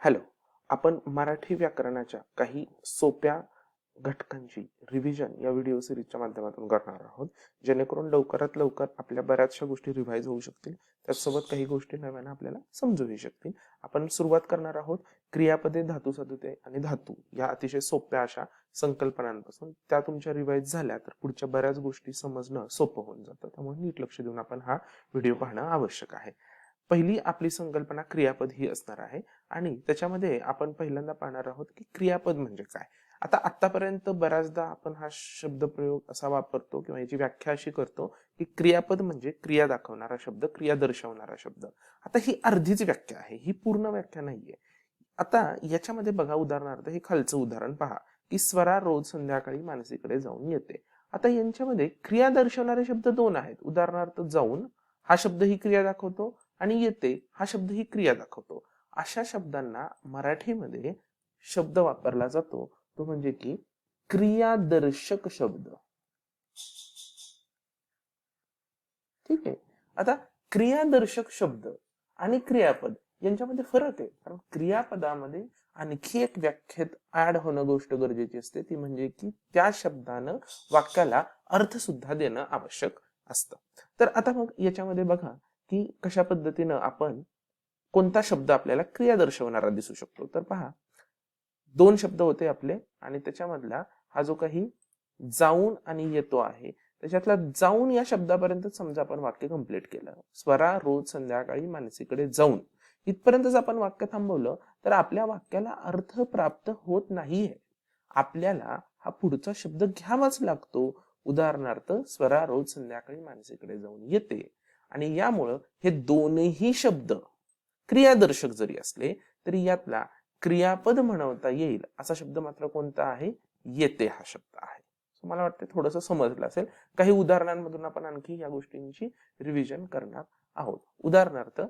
Hello आपण मराठी व्याकरणाच्या काही सोप्या घटकांची रिव्हिजन या व्हिडिओ सिरीजच्या माध्यमातून करणार आहोत. जेणेकरून लवकरात लवकर आपल्या बऱ्याचशा गोष्टी रिव्हाइज होऊ शकतील. त्याचसोबत काही गोष्टी नव्यानं आपल्याला समजूही शकतील. आपण सुरुवात करणार आहोत क्रियापदे धातू सदुते आणि धातू या अतिशय सोप्या अशा संकल्पनांपासून. त्या तुमच्या रिवाईज झाल्या तर पुढच्या बऱ्याच गोष्टी समजणं सोपं होऊन जातं. त्यामुळे नीट लक्ष देऊन आपण हा व्हिडिओ पाहणं आवश्यक आहे. पहिली आपली संकल्पना क्रियापद ही असणार आहे. आणि त्याच्यामध्ये आपण पहिल्यांदा पाहणार आहोत की क्रियापद म्हणजे काय. आता आतापर्यंत बऱ्याचदा आपण हा शब्दप्रयोग असा वापरतो किंवा याची व्याख्या अशी करतो की क्रियापद म्हणजे क्रिया दाखवणारा शब्द क्रिया दर्शवणारा शब्द. आता ही अर्धीच व्याख्या आहे ही पूर्ण व्याख्या नाहीये. आता याच्यामध्ये बघा उदाहरणार्थ हे खालचं उदाहरण पहा की स्वरा रोज संध्याकाळी मानसीकडे जाऊन येते. आता यांच्यामध्ये क्रिया दर्शवणारे शब्द दोन आहेत. उदाहरणार्थ जाऊन. हा शब्द ही क्रिया दाखवतो. आणि येते हा शब्द ही क्रिया दाखवतो. अशा शब्दांना मराठीमध्ये शब्द वापरला जातो. तो म्हणजे की क्रियादर्शक शब्द. ठीक आहे? आता क्रियादर्शक शब्द आणि क्रियापद यांच्यामध्ये फरक आहे. कारण क्रियापदामध्ये आणखी एक व्याख्येत ऍड होणं गोष्ट गरजेची असते. ती म्हणजे की त्या शब्दानं वाक्याला अर्थ सुद्धा देणं आवश्यक असतं. तर आता मग याच्यामध्ये बघा. की कशा पद्धतीनं आपण कोणता शब्द आपल्याला क्रिया दर्शवणारा दिसू शकतो. तर पहा दोन शब्द होते आपले आणि त्याच्यामधला हा जो काही जाऊन आणि येतो आहे त्याच्यातला जाऊन या शब्दापर्यंत समजा आपण वाक्य कंप्लीट केलं. स्वरा रोज संध्याकाळी मानसीकडे जाऊन. इथपर्यंतच आपण वाक्य थांबवलं तर आपल्या वाक्याला अर्थ प्राप्त होत नाहीये. आपल्याला हा पुढचा शब्द घ्यावाच लागतो. उदाहरणार्थ स्वरा रोज संध्याकाळी मानसीकडे जाऊन येते. आणि यामुळं हे दोनही शब्द क्रियादर्शक जरी असले तरी यातला क्रियापद म्हणवता येईल असा शब्द मात्र कोणता आहे? येते हा शब्द आहे. मला वाटतं थोडस समजलं असेल. काही उदाहरणांमधून आपण आणखी या गोष्टींची रिव्हिजन करणार आहोत. उदाहरणार्थ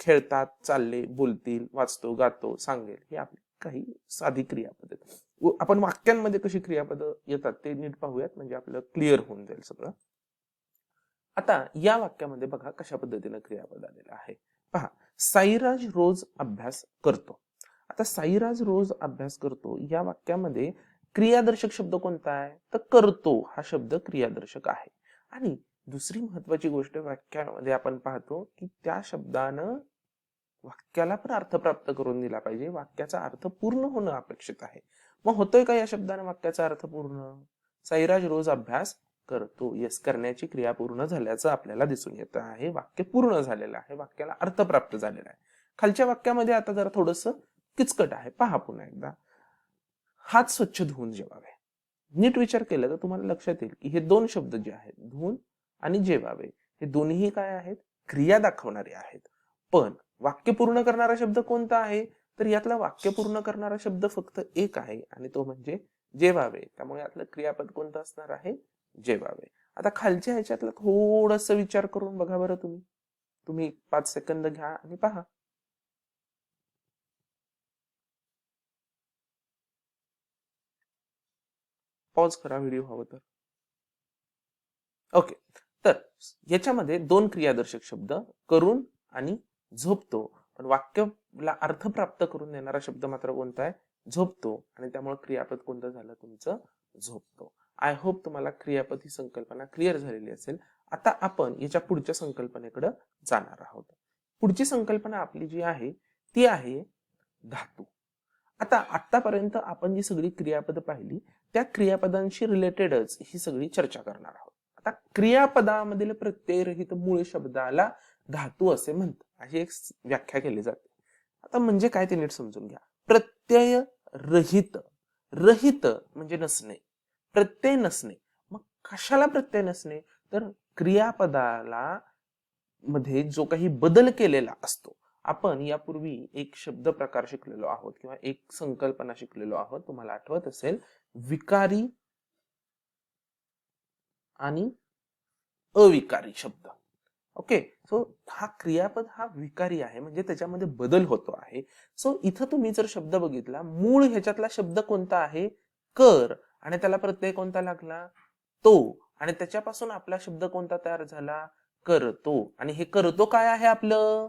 खेळतात चालले बोलतील वाचतो गातो सांगेल हे आपली काही साधी क्रियापद आपण वाक्यांमध्ये कशी क्रियापद येतात ते नीट पाहूयात म्हणजे आपलं क्लिअर होऊन जाईल सगळं. आता या वाक्यामध्ये बघा कशा पद्धतीनं क्रियापद आलेलं आहे. पहा साईराज रोज अभ्यास करतो. आता साईराज रोज अभ्यास करतो या वाक्यामध्ये क्रियादर्शक शब्द कोणता आहे? तर करतो हा शब्द क्रियादर्शक आहे. आणि दुसरी महत्वाची गोष्ट वाक्यामध्ये आपण पाहतो की त्या शब्दानं वाक्याला पण अर्थ प्राप्त करून दिला पाहिजे. वाक्याचा अर्थ पूर्ण होणं अपेक्षित आहे. मग होतोय का या शब्दानं वाक्याचा अर्थ पूर्ण? साईराज रोज अभ्यास करतो. यस करण्याची क्रिया पूर्ण झाल्याचं आपल्याला दिसून येतं आहे. वाक्य पूर्ण झालेलं आहे. वाक्याला अर्थ प्राप्त झालेला आहे. खालच्या वाक्यामध्ये आता जरा थोडस किचकट आहे. पहा पुन्हा एकदा. हात स्वच्छ धुवून जेवावे. नीट विचार केला तर तुम्हाला लक्षात येईल की हे दोन शब्द जे आहेत धुवून आणि जेवावे हे दोन्ही काय आहेत? क्रिया दाखवणारे आहेत. पण वाक्य पूर्ण करणारा शब्द कोणता आहे? तर यातला वाक्य पूर्ण करणारा शब्द फक्त एक आहे आणि तो म्हणजे जेवावे. त्यामुळे यातलं क्रियापद कोणतं असणार आहे? जेवावे. आता खालच्या ह्याच्यातला थोडस विचार करून बघा बरं तुम्ही. तुम्ही पाच सेकंद घ्या आणि पहा. पॉज करा व्हिडिओ हवं तर. ओके तर याच्यामध्ये दोन क्रियादर्शक शब्द करून आणि झोपतो. पण वाक्यला अर्थ प्राप्त करून देणारा शब्द मात्र कोणता आहे? झोपतो. आणि त्यामुळे क्रियापद कोणतं झालं? तुमचं झोपतो. आय होप तुम्हाला क्रियापद ही संकल्पना क्लिअर झालेली असेल. आता आपण याच्या पुढच्या संकल्पनेकडे जाणार आहोत. पुढची संकल्पना आपली जी आहे ती आहे धातू. आता आतापर्यंत आपण जी सगळी क्रियापद पाहिली त्या क्रियापदांशी रिलेटेडच ही सगळी चर्चा करणार आहोत. आता क्रियापदामधील प्रत्ययरहित मूळ शब्दाला धातू असे म्हणतात. अशी एक व्याख्या केली जाते. आता म्हणजे काय ते नीट समजून घ्या. प्रत्यय रहित रहित म्हणजे नसणे. प्रत्यय नसणे. मग कशाला प्रत्यय नसणे? तर क्रियापदाला मध्ये जो काही बदल केलेला असतो आपण यापूर्वी एक शब्द प्रकार शिकलेलो आहोत किंवा एक संकल्पना शिकलेलो आहोत. तुम्हाला आठवत असेल विकारी आणि अविकारी शब्द. ओके? सो हा क्रियापद हा विकारी आहे म्हणजे त्याच्यामध्ये बदल होतो आहे. सो इथं तुम्ही जर शब्द बघितला मूळ ह्याच्यातला शब्द कोणता आहे? कर. आणि त्याला प्रत्यय कोणता लागला? तो. आणि त्याच्यापासून आपला शब्द कोणता तयार झाला? करतो. आणि हे करतो काय आहे आपलं?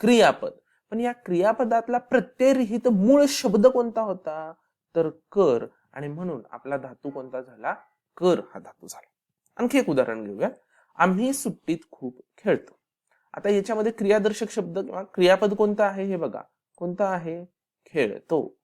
क्रियापद. पण या क्रियापदातला प्रत्ययरहित मूळ शब्द कोणता होता? तर कर. आणि म्हणून आपला धातू कोणता झाला? कर हा धातू झाला. आणखी एक उदाहरण घेऊया. आम्ही सुट्टीत खूप खेळतो. आता याच्यामध्ये क्रियादर्शक शब्द किंवा क्रियापद कोणतं आहे हे बघा. कोणतं आहे? खेळतो.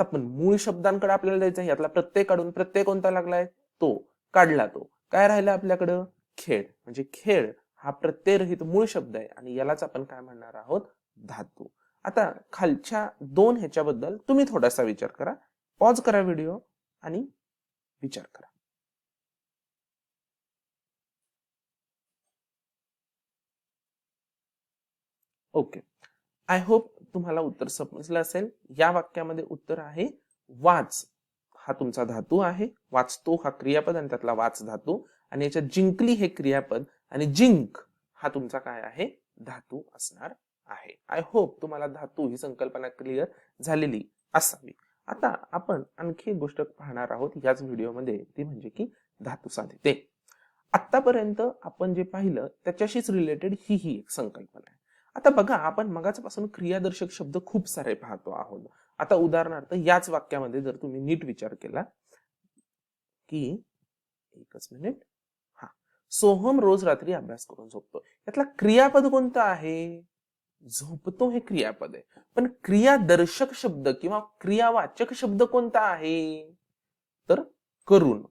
आता पण मूळ शब्दांकडे आपल्याला द्यायचं आहे यातला प्रत्यय काढून प्रत्यय कोणता लागलाय? तो काढला तो. काय राहिला आपल्याकडं? खेळ. म्हणजे खेळ हा प्रत्ययरहित मूळ शब्द आहे आणि यालाच आपण काय म्हणणार आहोत? धातू. आता खालच्या दोन ह्याच्याबद्दल तुम्ही थोडासा विचार करा. पॉज करा व्हिडिओ आणि विचार करा. ओके. आय होप तुम्हाला उत्तर समजलं असेल. या वाक्यामध्ये उत्तर आहे वाच. हा तुमचा धातू आहे. वाचतो हा क्रियापद आणि त्यातला वाच धातू. आणि याच्यात जिंकली हे क्रियापद आणि जिंक हा तुमचा काय आहे? धातू असणार आहे. आय होप तुम्हाला धातू ही संकल्पना क्लिअर झालेली असावी. आता आपण आणखी एक गोष्ट पाहणार आहोत. याच व्हिडिओमध्ये ती म्हणजे की धातू साधिते आतापर्यंत आपण जे पाहिलं त्याच्याशीच रिलेटेड ही ही एक संकल्पना आहे. आता बघा आपण मगाचपासून क्रियादर्शक शब्द खूप सारे पाहतो आहोत. आता उदाहरणार्थ याच वाक्यामध्ये जर तुम्ही नीट विचार केला की एकच मिनिट. हा. सोहम रोज रात्री अभ्यास करून झोपतो. यातला क्रियापद कोणतं आहे? झोपतो हे क्रियापद आहे. पण क्रियादर्शक शब्द किंवा क्रियावाचक शब्द कोणता आहे? तर करून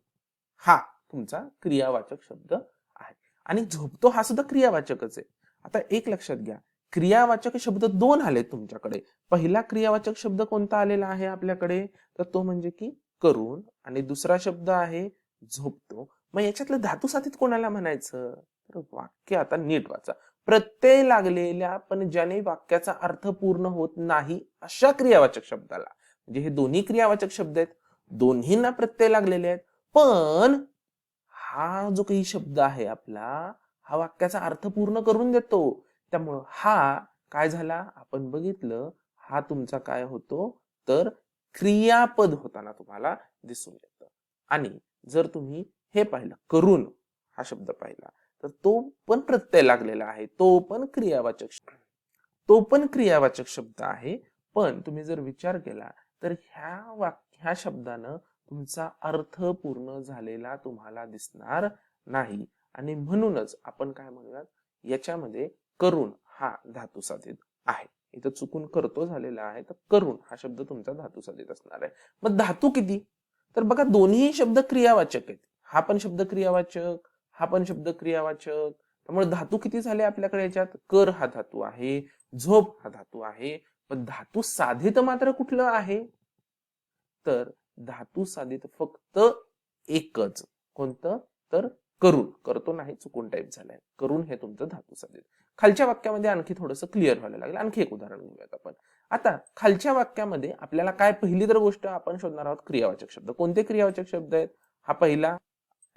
हा तुमचा क्रियावाचक शब्द आहे. आणि झोपतो हा सुद्धा क्रियावाचकच आहे. आता एक लक्षात घ्या. क्रियावाचक शब्द दोन आले तुमच्याकडे. पहिला क्रियावाचक शब्द कोणता आलेला आहे आपल्याकडे? तर तो म्हणजे की करून. आणि दुसरा शब्द आहे झोपतो. मग याच्यातलं धातू साधित कोणाला म्हणायचं? तर वाक्य आता नीट वाचा. प्रत्यय लागलेल्या पण ज्याने वाक्याचा अर्थ पूर्ण होत नाही अशा क्रियावाचक शब्दाला. म्हणजे हे दोन्ही क्रियावाचक शब्द आहेत. दोन्हींना प्रत्यय लागलेले आहेत. पण हा जो काही शब्द आहे आपला हा वाक्याचा अर्थ पूर्ण करून देतो. त्यामुळं हा काय झाला? आपण बघितलं हा तुमचा काय होतो? तर क्रियापद होताना तुम्हाला दिसून येतं. आणि जर तुम्ही हे पाहिलं करून हा शब्द पाहिला तर तो पण प्रत्यय लागलेला आहे. तो पण क्रियावाचक शब्द तो पण क्रियावाचक शब्द आहे. पण तुम्ही जर विचार केला तर ह्या वाक्य ह्या शब्दानं तुमचा अर्थ पूर्ण झालेला तुम्हाला दिसणार नाही. आणि म्हणूनच आपण काय म्हणूयात? याच्यामध्ये करून हा धातू साधित आहे. इथं चुकून करतो झालेला आहे तर करून हा शब्द तुमचा धातू साधित असणार आहे. मग धातू किती? तर बघा दोन्ही शब्द क्रियावाचक आहेत. हा पण शब्द क्रियावाचक हा पण शब्द क्रियावाचक. त्यामुळे धातू किती झाले आपल्याकडे याच्यात? कर हा धातू आहे झोप हा धातू आहे. पण धातू साधित मात्र कुठलं आहे? तर धातू साधित फक्त एकच. कोणतं? तर करून. करतो नाही चुकून टाईप झालाय. करून हे तुमचं धातू साधित. खालच्या वाक्यामध्ये आणखी थोडंसं क्लिअर व्हायला लागेल. आणखी एक उदाहरण घेऊयात आपण. आता खालच्या वाक्यामध्ये आपल्याला काय पहिली तर गोष्ट आपण शोधणार आहोत क्रियावाचक शब्द. कोणते क्रियावाचक शब्द आहेत? हा पहिला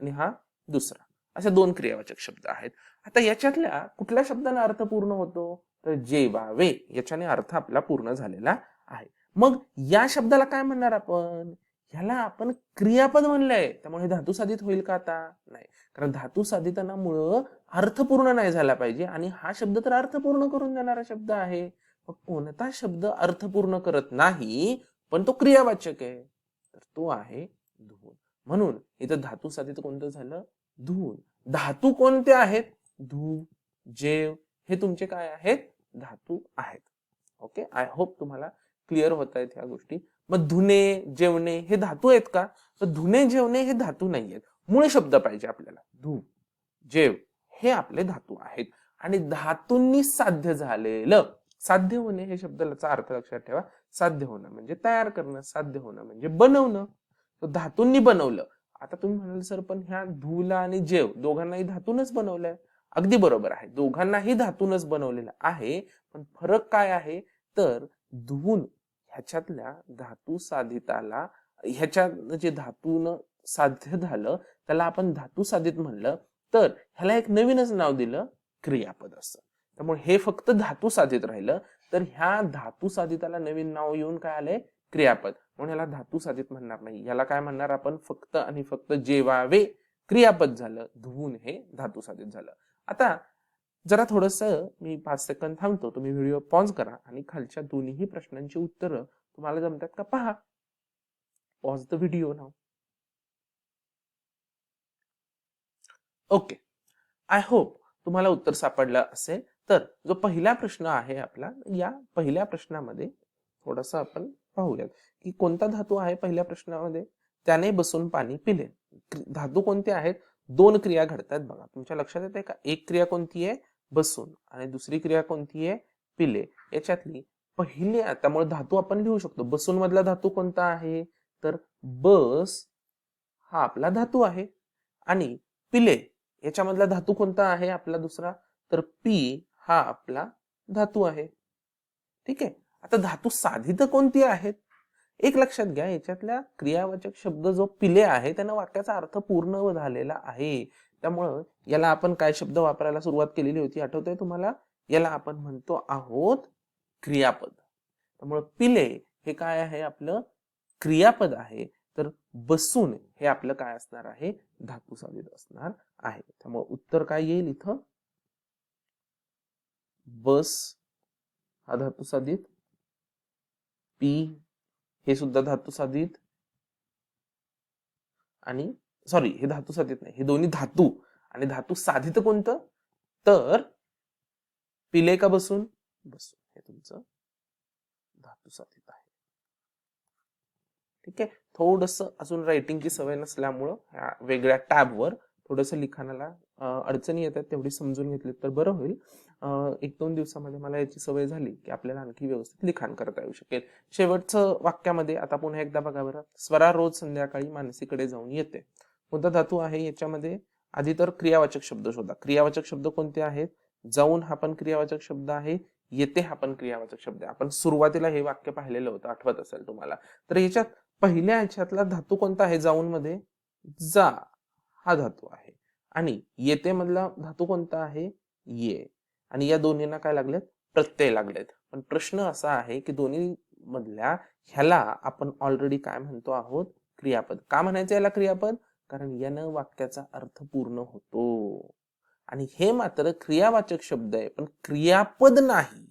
आणि हा दुसरा. असे दोन क्रियावाचक शब्द आहेत. आता याच्यातल्या कुठल्या शब्दाने अर्थ पूर्ण होतो? तर जेवावे याच्याने अर्थ आपला पूर्ण झालेला आहे. मग या शब्दाला काय म्हणणार आपण? ह्याला आपण क्रियापद म्हणलंय. त्यामुळे हे धातू साधित होईल का आता? नाही. कारण धातू साधितनामुळं अर्थपूर्ण नाही झाला पाहिजे आणि हा शब्द तर अर्थपूर्ण करून देणारा शब्द आहे. मग कोणता शब्द अर्थपूर्ण करत नाही पण तो क्रियावाचक आहे? तर तो आहे धून. म्हणून इथं धातू साधित कोणतं झालं? धून. धातू कोणते आहेत? धू जेव हे तुमचे काय आहेत? धातू आहेत. ओके? आय होप तुम्हाला क्लिअर होत आहेत ह्या गोष्टी. मग धुणे जेवणे हे धातू आहेत का? तर धुणे जेवणे हे धातू नाही आहेत मूळ शब्द पाहिजे आपल्याला. धू जेव हे आपले धातू आहेत. आणि धातूंनी साध्य झालेलं साध्य होणे हे शब्दाचा अर्थ लक्षात ठेवा. साध्य होणं म्हणजे तयार करणं साध्य होणं म्हणजे बनवणं. तर धातूंनी बनवलं. आता तुम्ही म्हणाल सर पण ह्या धूला आणि जेव दोघांनाही धातूनच बनवलंय. अगदी बरोबर आहे. दोघांनाही धातूनच बनवलेलं आहे. पण फरक काय आहे? तर धुवून ह्याच्यातल्या धातू साधिताला ह्याच्या जे धातून साध्य झालं त्याला आपण धातू साधित म्हणलं. तर ह्याला एक नवीनच नाव दिलं क्रियापद असं. त्यामुळे हे फक्त धातू साधित राहिलं. तर ह्या धातू साधिताला नवीन नाव येऊन काय आलंय? क्रियापद. म्हणून ह्याला धातू साधित म्हणणार नाही. याला काय म्हणणार आपण? फक्त आणि फक्त जेवावे. क्रियापद झालं धुवून हे धातू साधित झालं. आता जरा थोडस मी पाच सेकंद थांबतो. तुम्ही व्हिडिओ पॉज करा आणि खालच्या दोन्ही प्रश्नांची उत्तरं तुम्हाला जमतात का पहा. Pause the video now okay I hope तुम्हाला उत्तर सापडलं असेल. तर जो पहिला प्रश्न आहे आपला या पहिल्या प्रश्नामध्ये थोडस आपण पाहूयात की कोणता धातू आहे पहिल्या प्रश्नामध्ये? त्याने बसून पाणी पिले. धातू कोणते आहेत? दोन क्रिया घडतात बघा. तुमच्या लक्षात येते का? एक क्रिया कोणती आहे? बसून. आणि दुसरी क्रिया कोणती आहे? पिले. याच्यातली पहिली त्यामुळे धातू आपण लिहू शकतो. बसून मधला धातू कोणता आहे? तर बस हा आपला धातू आहे. आणि पिले याच्यामधला धातू कोणता आहे? आपला दुसरा. तर पी हा आपला धातू आहे. ठीक आहे? आता धातू साधित कोणती आहेत? एक लक्षात घ्या याच्यातल्या क्रियावाचक शब्द जो पिले आहे त्यांना वाक्याचा अर्थ पूर्ण झालेला आहे. त्यामुळं याला आपण काय शब्द वापरायला सुरुवात केलेली होती आठवतंय तुम्हाला? याला आपण म्हणतो आहोत क्रियापद. त्यामुळं पिले हे काय आहे आपलं? क्रियापद आहे. तर बसून हे आपलं काय असणार आहे? धातू साधित असणार आहे. त्यामुळे उत्तर काय येईल इथं? बस हा धातू साधित. पी हे सुद्धा धातू साधित. आणि सॉरी हे धातू साधित नाही. हे दोन्ही धातू. आणि धातू साधित कोणतं? तर पिले का बसून? बसून. हे तुमचं धातू साधित आहे. ठीक आहे? थोडस अजून रायटिंगची सवय नसल्यामुळं ह्या वेगळ्या टॅबवर थोडस लिखाणाला अडचणी येतात तेवढी समजून घेतली तर बरं होईल. एक दोन दिवसामध्ये मला याची सवय झाली की आपल्याला आणखी व्यवस्थित लिखाण करता येऊ शकेल. शेवटचं वाक्यामध्ये आता पुन्हा एकदा बघा बरं स्वरा रोज संध्याकाळी मानसीकडे जाऊन येते. कोणता धातू आहे याच्यामध्ये. आधी तर क्रियावाचक शब्द शोधा. क्रियावाचक शब्द कोणते आहेत? जाऊन हा पण क्रियावाचक शब्द आहे येते हा पण क्रियावाचक शब्द आहे. आपण सुरुवातीला हे वाक्य पाहिलेलं होतं आठवत असेल तुम्हाला. तर याच्यात पहिल्या ह्याच्यातला धातू कोणता आहे? जाऊन मध्ये जा हा धातू आहे. आणि येते मधला धातू कोणता आहे? ये. आणि या दोन्हींना काय लागलेत? प्रत्यय लागलेत. पण प्रश्न असा आहे की दोन्ही मधल्या ह्याला आपण ऑलरेडी काय म्हणतो आहोत? क्रियापद. का म्हणायचं याला क्रियापद? कारण यानं वाक्याचा अर्थ पूर्ण होतो. आणि हे मात्र क्रियावाचक शब्द आहे पण क्रियापद नाही.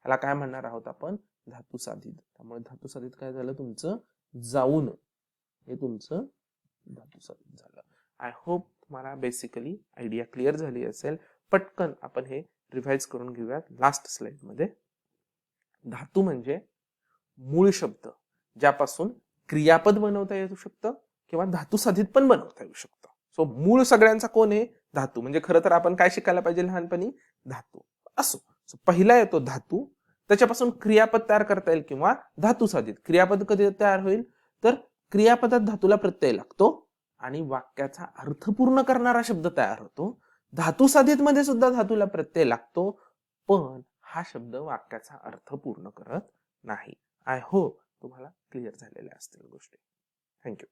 ह्याला काय म्हणणार आहोत आपण? धातू साधित. त्यामुळे धातू साधित काय झालं तुमचं? जाऊन. हे तुमचं धातू साधित झालं. आय होप तुम्हाला बेसिकली आयडिया क्लिअर झाली असेल. पटकन आपण हे रिव्हाइज करून घेऊयात लास्ट स्लाइडमध्ये. धातू म्हणजे मूळ शब्द ज्यापासून क्रियापद बनवता येऊ शकतं किंवा धातू साधित पण बनवता येऊ शकतं. सो मूळ सगळ्यांचा कोण आहे? धातू. म्हणजे खरं तर आपण काय शिकायला पाहिजे लहानपणी? धातू. असो. सो पहिला येतो धातू. त्याच्यापासून क्रियापद तयार करता येईल किंवा धातू साधित. क्रियापद कधी तयार होईल? तर क्रियापदात धातूला प्रत्यय लागतो आणि वाक्याचा अर्थ पूर्ण करणारा शब्द तयार होतो. धातू साधित मध्ये सुद्धा धातूला प्रत्यय लागतो पण हा शब्द वाक्याचा अर्थ पूर्ण करत नाही. आय होप तुम्हाला क्लिअर झालेल्या असतील गोष्टी. थँक्यू